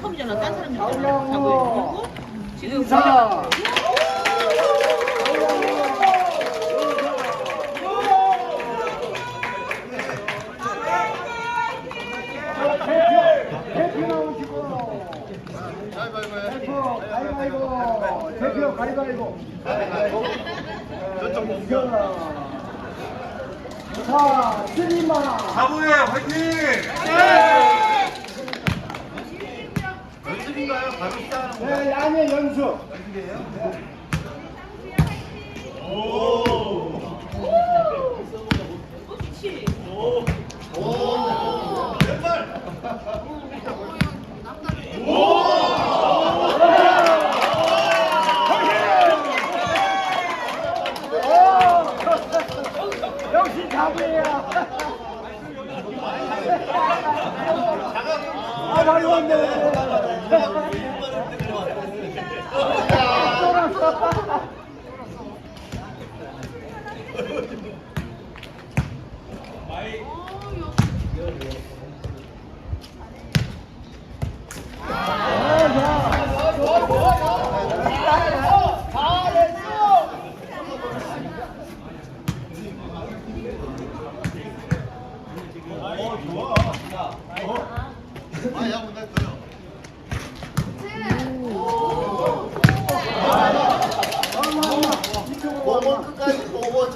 처음이잖아. 딴 사람 잡고 지금 인사. 대표, 가위바위보. 대표 가위바위보. 저쪽 옮겨라. 자, 스리마. 사부의 화이팅! 연습인가요? 가볍다. 네, 양의 연수. 오! 역시 자부예요. 아, 많이 왔네. 끝까지 보고